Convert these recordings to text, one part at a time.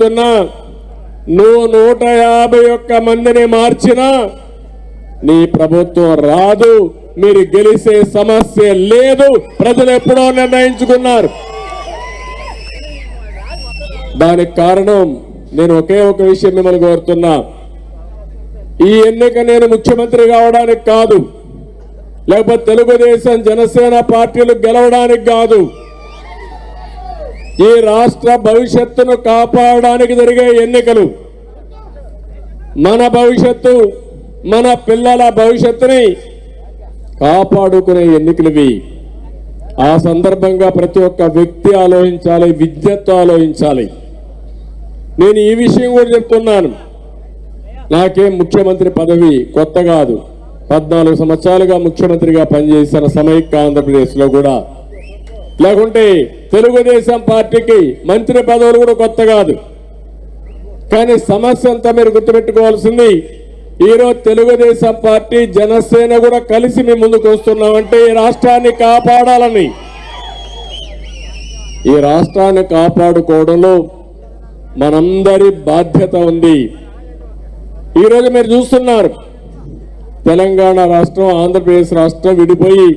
చెప్తున్నా నువ్వు నూట యాభై ఒక్క మందిని మార్చినా నీ ప్రభుత్వం రాదు మీరు గెలిసే సమస్య లేదు ప్రజలు ఎప్పుడో నిర్ణయించుకున్నారు. దానికి కారణం నేను ఒకే ఒక విషయం మిమ్మల్ని కోరుతున్నా. ఈ ఎన్నిక నేను ముఖ్యమంత్రి కావడానికి కాదు లేకపోతే తెలుగుదేశం జనసేన పార్టీలు గెలవడానికి కాదు. ఈ రాష్ట్ర భవిష్యత్తును కాపాడడానికి జరిగే ఎన్నికలు మన భవిష్యత్తు మన పిల్లల భవిష్యత్తుని కాపాడుకునే ఎన్నికలువి. ఆ సందర్భంగా ప్రతి ఒక్క వ్యక్తి ఆలోచించాలి విద్యతో ఆలోచించాలి. నేను ఈ విషయం కూడా చెప్తున్నాను. నాకేం ముఖ్యమంత్రి పదవి కొత్త కాదు. పద్నాలుగు సంవత్సరాలుగా ముఖ్యమంత్రిగా పనిచేసిన సమైక్య ఆంధ్రప్రదేశ్లో కూడా లేకుంటే తెలుగుదేశం పార్టీకి మంత్రి పదవులు కూడా కొత్త కాదు. కానీ సమస్య అంతా మీరు గుర్తుపెట్టుకోవాల్సింది ఈరోజు తెలుగుదేశం పార్టీ జనసేన కూడా కలిసి మేము ముందుకు వస్తున్నామంటే ఈ రాష్ట్రాన్ని కాపాడాలని. ఈ రాష్ట్రాన్ని కాపాడుకోవడంలో మనందరి బాధ్యత ఉంది. ఈరోజు మీరు చూస్తున్నారు తెలంగాణ రాష్ట్రం ఆంధ్రప్రదేశ్ రాష్ట్రం విడిపోయి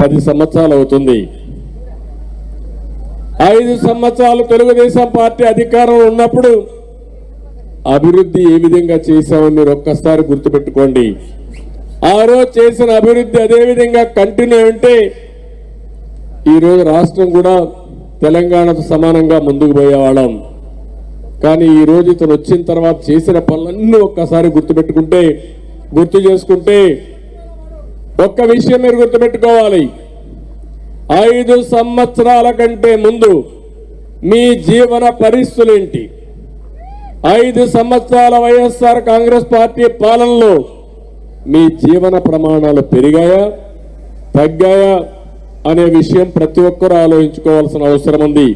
పది సంవత్సరాలు అవుతుంది. ఐదు సంవత్సరాలు తెలుగుదేశం పార్టీ అధికారంలో ఉన్నప్పుడు అభివృద్ధి ఏ విధంగా చేశామని మీరు ఒక్కసారి గుర్తుపెట్టుకోండి. ఆ రోజు చేసిన అభివృద్ధి అదే విధంగా కంటిన్యూ ఉంటే ఈరోజు రాష్ట్రం కూడా తెలంగాణతో సమానంగా ముందుకు పోయేవాళ్ళం. కానీ ఈ రోజు ఇతను వచ్చిన తర్వాత చేసిన పనులన్నీ ఒక్కసారి గుర్తుపెట్టుకుంటే గుర్తు చేసుకుంటే ఒక్క విషయం మీరు గుర్తుపెట్టుకోవాలి. ఐదు సంవత్సరాల కంటే ముందు మీ జీవన పరిస్థితులు ఏంటి ఐదు సంవత్సరాల వైఎస్ఆర్ కాంగ్రెస్ పార్టీ పాలనలో మీ జీవన ప్రమాణాలు పెరిగాయా? తగ్గాయా? అనే విషయం ప్రతి ఒక్కరూ ఆలోచించుకోవాల్సిన అవసరం ఉంది.